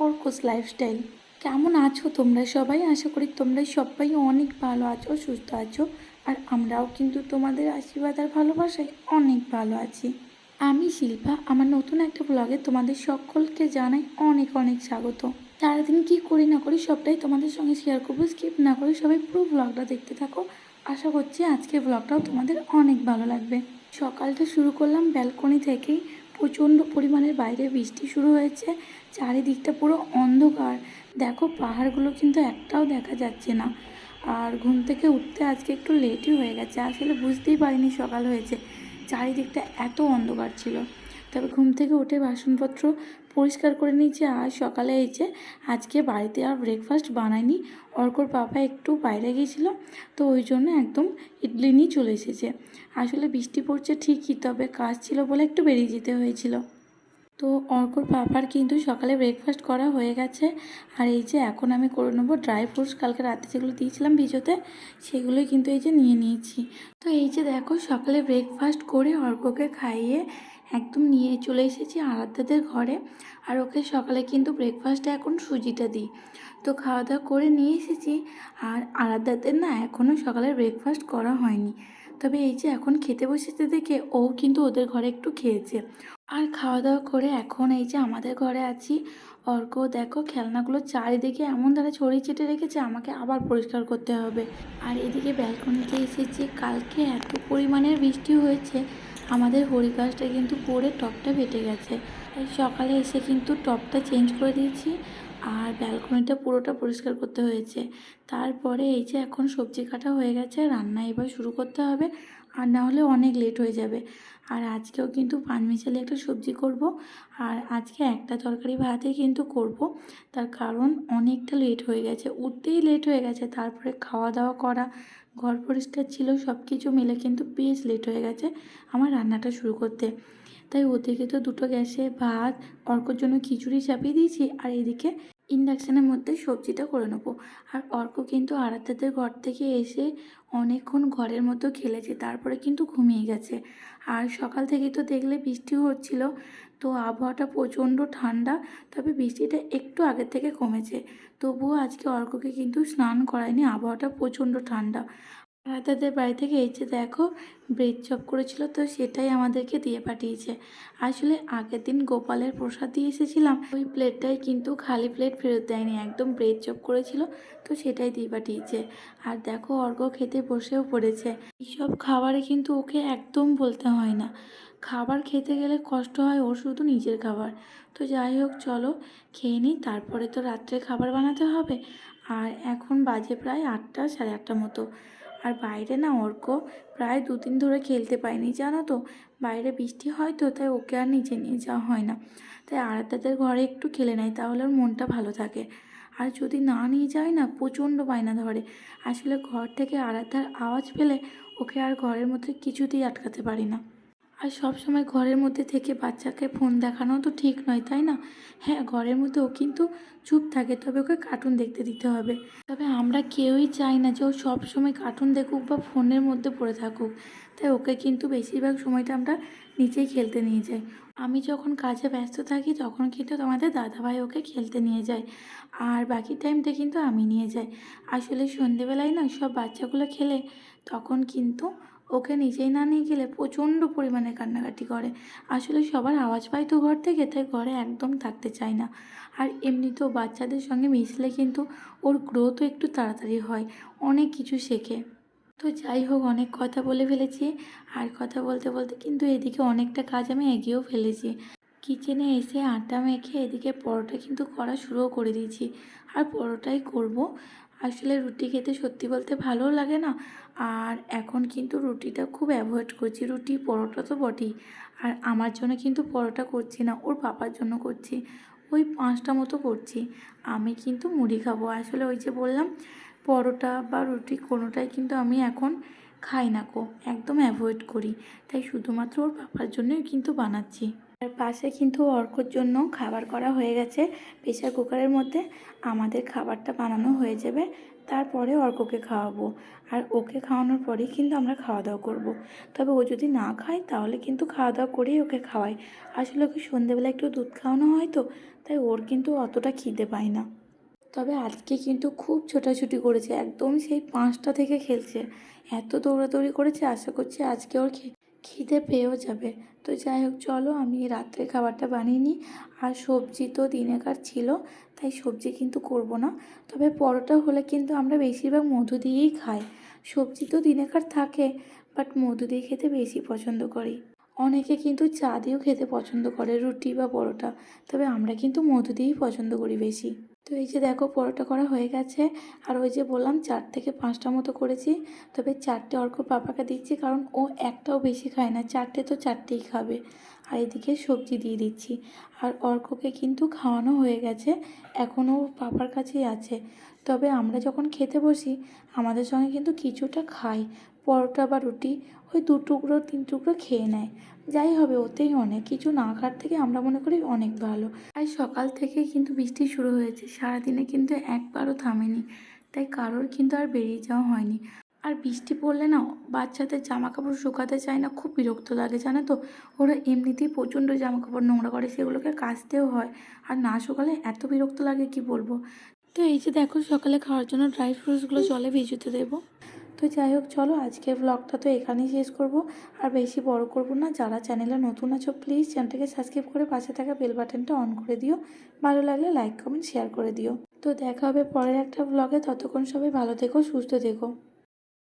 অর্কস lifestyle. কেমন আছো তোমরা সবাই? আশা করি তোমরা সবাই অনেক ভালো আছো, সুস্থ আছো, আর আমরাও কিন্তু তোমাদের আশীর্বাদ আর ভালোবাসায় অনেক ভালো আছি। আমি শিল্পা, আমার নতুন একটা ব্লগে তোমাদের সকলকে জানাই অনেক অনেক স্বাগত। সারাদিন কী করি না করি সবটাই তোমাদের সঙ্গে শেয়ার করব স্কিপ না করে সবাই পুরো ব্লগটা দেখতে থাকো। আশা করছি আজকের ব্লগটাও তোমাদের অনেক ভালো লাগবে। সকালটা শুরু করলাম ব্যালকনি থেকেই। প্রচণ্ড পরিমাণের বাইরে বৃষ্টি শুরু হয়েছে, চারিদিকটা পুরো অন্ধকার। দেখো, পাহাড়গুলো কিন্তু একটাও দেখা যাচ্ছে না। আর ঘুম থেকে উঠতে আজকে একটু লেটই হয়ে গেছে, আসলে বুঝতেই পারিনি সকাল হয়েছে। চারিদিকটা এত অন্ধকার ছিল। তবে ঘুম থেকে উঠে বাসনপত্র পরিষ্কার করে নিয়েছি, আর সকালে এই যে আজকে বাড়িতে আর ব্রেকফাস্ট বানাইনি, অর্কর পাপা একটু বাইরে গিয়েছিল, তো ওই জন্য একদম ইডলি নিয়ে চলে এসেছে। আসলে বৃষ্টি পড়ছে ঠিকই, তবে কাজ ছিল বলে একটু বেরিয়ে যেতে হয়েছিল। তো অর্কর পাপার কিন্তু সকালে ব্রেকফাস্ট করা হয়ে গেছে, আর এই যে এখন আমি করে নেব ড্রাই ফ্রুটস কালকে রাতে যেগুলো দিয়েছিলাম ভিজোতে, সেগুলোই কিন্তু এই যে নিয়ে নিয়েছি। তো এই যে দেখো সকালে ব্রেকফাস্ট করে অর্ককে খাইয়ে একদম নিয়ে চলে এসেছি আরাধ্যাদের ঘরে। আর ওকে সকালে কিন্তু ব্রেকফাস্টে এখন সুজিটা দিই। তো খাওয়া দাওয়া করে নিয়ে এসেছি। আর আরাধ্যাদের না এখনও সকালে ব্রেকফাস্ট করা হয়নি। তবে এই যে এখন খেতে বসেছে দেখে ও কিন্তু ওদের ঘরে একটু খেয়েছে। আর খাওয়া দাওয়া করে এখন এই যে আমাদের ঘরে আছি। অর্ক দেখো খেলনাগুলো চারিদিকে এমন দ্বারা ছড়িয়ে ছিটে রেখেছে, আমাকে আবার পরিষ্কার করতে হবে। আর এদিকে ব্যালকনিতে এসেছি। কালকে এত পরিমাণের বৃষ্টি হয়েছে। আমাদের হরি গাছটা কিন্তু পড়ে টপটা ফেটে গেছে। তাই সকালে এসে কিন্তু টপটা চেঞ্জ করে দিয়েছি আর ব্যালকনিটা পুরোটা পরিষ্কার করতে হয়েছে। তারপরে এই যে এখন সবজি কাটা হয়ে গেছে, রান্না এবার শুরু করতে হবে আর না হলে অনেক লেট হয়ে যাবে। আর আজকেও কিন্তু পাঁচমিশালি একটা সবজি করব আর আজকে একটা তরকারি ভাতই কিন্তু করব। তার কারণ অনেকটা লেট হয়ে গেছে, উঠতেই লেট হয়ে গেছে, তারপরে খাওয়া দাওয়া করা ঘর পরিষ্কার ছিল সব কিছু মিলে কিন্তু বেশ লেট হয়ে গেছে আমার রান্নাটা শুরু করতে। তাই ওদিকে তো দুটো গ্যাসে ভাত, অর্কর জন্য খিচুড়ি চাপিয়ে দিয়েছি, আর এদিকে ইন্ডাকশানের মধ্যে সবজিটা করে নেব। আর অর্ক কিন্তু আরাধ্যাদের ঘর থেকে এসে অনেকক্ষণ ঘরের মতো খেলেছে, তারপরে কিন্তু ঘুমিয়ে গেছে। আর সকাল থেকে তো দেখলে বৃষ্টি হচ্ছিল, তো আবহাওয়াটা প্রচণ্ড ঠান্ডা, তবে বৃষ্টিটা একটু আগের থেকে কমেছে। তবুও আজকে অর্ককে কিন্তু স্নান করায়নি, আবহাওয়াটা প্রচণ্ড ঠান্ডা। রাতাদের বাড়ি থেকে এই যে দেখো ব্রেড চপ করেছিল, তো সেটাই আমাদেরকে দিয়ে পাঠিয়েছে। আসলে আগের দিন গোপালের প্রসাদ দিয়ে এসেছিলাম, ওই প্লেটটাই কিন্তু খালি প্লেট ফেরত দেয়নি, একদম ব্রেড চপ করেছিল, তো সেটাই দিয়ে পাঠিয়েছে। আর দেখো অর্ঘ খেতে বসেও পড়েছে। এইসব খাবারে কিন্তু ওকে একদম বলতে হয় না। খাবার খেতে গেলে কষ্ট হয় ওর শুধু নিজের খাবার। তো যাই হোক, চলো খেয়ে নিই, তারপরে তো রাত্রে খাবার বানাতে হবে। আর এখন বাজে প্রায় আটটা, সাড়ে আটটা মতো। আর বাইরে না অর্ক প্রায় দুদিন ধরে খেলতে পায়নি জানো তো? বাইরে বৃষ্টি হয় তো, তাই ওকে আর নিচে নিয়ে যাওয়া হয় না। তাই আরাধ্যাদের ঘরে একটু খেলে নেয়, তাহলে ওর মনটা ভালো থাকে। আর যদি না নিয়ে যায় না, প্রচণ্ড বায়না ধরে। আসলে ঘর থেকে আরাধ্যার আওয়াজ পেলে ওকে আর ঘরের মধ্যে কিছুতেই আটকাতে পারি না। আর সব সময় ঘরের মধ্যে থেকে বাচ্চাকে ফোন দেখানো তো ঠিক নয়, তাই না? হ্যাঁ ঘরের মধ্যে ও কিন্তু চুপ থাকে, তবে ওকে কার্টুন দেখতে দিতে হবে। তবে আমরা কেউই চাই না যে ও সব সময় কার্টুন দেখুক বা ফোনের মধ্যে পড়ে থাকুক। তাই ওকে কিন্তু বেশিরভাগ সময়টা আমরা নিচেই খেলতে নিয়ে যাই। আমি যখন কাজে ব্যস্ত থাকি, তখন কিন্তু তোমাদের দাদাভাই ওকে খেলতে নিয়ে যায়। আর বাকি টাইমটা কিন্তু আমি নিয়ে যাই। আসলে সন্ধেবেলায় না সব বাচ্চাগুলো খেলে, তখন কিন্তু ওকে নিজেই না নিয়ে গেলে প্রচণ্ড পরিমাণে কান্নাকাটি করে। আসলে সবার আওয়াজ পাই তো ঘর থেকে, তাই ঘরে একদম থাকতে চায় না। আর এমনিতেও বাচ্চাদের সঙ্গে মিশলে কিন্তু ওর গ্রোথও একটু তাড়াতাড়ি হয়, অনেক কিছু শেখে। তো যাই হোক, অনেক কথা বলে ফেলেছি। আর কথা বলতে বলতে কিন্তু এদিকে অনেকটা কাজ আমি এগিয়েও ফেলেছি। কিচেনে এসে আটা মেখে এদিকে পরোটা কিন্তু করা শুরুও করে দিয়েছি। আর পরোটাই করব। আসলে রুটি খেতে সত্যি বলতে ভালোও লাগে না। আর এখন কিন্তু রুটিটা খুব অ্যাভয়েড করছি। রুটি, পরোটা তো বটেই। আর আমার জন্য কিন্তু পরোটা করছি না, ওর পাপার জন্য করছি। ওই পাঁচটা মতো করছি। আমি কিন্তু মুড়ি খাব। আসলে ওই যে বললাম, পরোটা বা রুটি কোনোটাই কিন্তু আমি এখন খাই না কো। একদম অ্যাভয়েড করি। তাই শুধুমাত্র ওর পাপার জন্যই কিন্তু বানাচ্ছি। আর পাশে কিন্তু অর্কর জন্য খাবার করা হয়ে গেছে। প্রেশার কুকারের মধ্যে আমাদের খাবারটা বানানো হয়ে যাবে। তারপরে অর্ককে খাওয়াবো। আর ওকে খাওয়ানোর পরেই কিন্তু আমরা খাওয়া দাওয়া করব। তবে ও যদি না খায়, তাহলে কিন্তু খাওয়া দাওয়া করেই ওকে খাওয়াই। আসলে ওকে সন্ধেবেলা একটু দুধ খাওয়ানো হয় তো, তাই ওর কিন্তু অতটা খিদে পায় না। তবে আজকে কিন্তু খুব ছোটাছুটি করেছে। একদম সেই পাঁচটা থেকে খেলছে। এত দৌড়াদৌড়ি করেছে, আশা করছি আজকে ওর খি- খিদে পেয়েও যাবে। তো যাই হোক, চলো আমি রাত্রে খাবারটা বানিয়ে নিই। আর সবজি তো দিনেকার ছিল, তাই সবজি কিন্তু করব না। তবে পরোটা হলে কিন্তু আমরা বেশিরভাগ মধু দিয়েই খাই। সবজি তো দিনেকার থাকে বাট মধু দিয়ে খেতে বেশি পছন্দ করি। অনেকে কিন্তু চা দিয়েও খেতে পছন্দ করে, রুটি বা পরোটা। তবে আমরা কিন্তু মধু দিয়েই পছন্দ করি বেশি। তো এই যে দেখো, পরোটা করা হয়ে গেছে। আর ওই যে বললাম, চার থেকে পাঁচটা মতো করেছি। তবে চারটে অর্ক পাপাকে দিচ্ছি, কারণ ও একটাও বেশি খায় না। চারটে তো চারটেই খাবে। আর এদিকে সবজি দিয়ে দিচ্ছি। আর অর্ককে কিন্তু খাওয়ানো হয়ে গেছে। এখনও পাপার কাছেই আছে। তবে আমরা যখন খেতে বসি, আমাদের সঙ্গে কিন্তু কিছুটা খাই। পরোটা বা রুটি ওই দু টুকরো, তিন টুকরো খেয়ে নেয়। যাই হবে, ওতেই অনেক কিছু না খাওয়ার থেকে আমরা মনে করি অনেক ভালো। আর সকাল থেকে কিন্তু বৃষ্টি শুরু হয়েছে। সারাদিনে কিন্তু একবারও থামেনি। তাই কারোর কিন্তু আর বেরিয়ে যাওয়া হয়নি। আর বৃষ্টি পড়লে না, বাচ্চাদের জামা কাপড় শুকাতে চায় না, খুব বিরক্ত লাগে, জানো তো? ওরা এমনিতেই প্রচণ্ড জামা কাপড় নোংরা করে, সেগুলোকে কাচতেও হয়। আর না শুকালে এত বিরক্ত লাগে, কি বলব? তো এই যে দেখো, সকালে খাওয়ার জন্য ড্রাই ফ্রুটসগুলো জলে ভিজুতে দেবো। তো যাই হোক, চলো আজকের ব্লগটা তো এখানেই শেষ করব। আর বেশি বড় করব না, যারা চ্যানেলে নতুন আছো প্লিজ চ্যানেলটাকে সাবস্ক্রাইব করে পাশে থাকা বেল বাটনটা অন করে দিও। ভালো লাগলে লাইক কমেন্ট শেয়ার করে দিও। তো দেখা হবে পরের একটা ব্লগে ততক্ষণ সবাই ভালো থেকো, সুস্থ থেকো।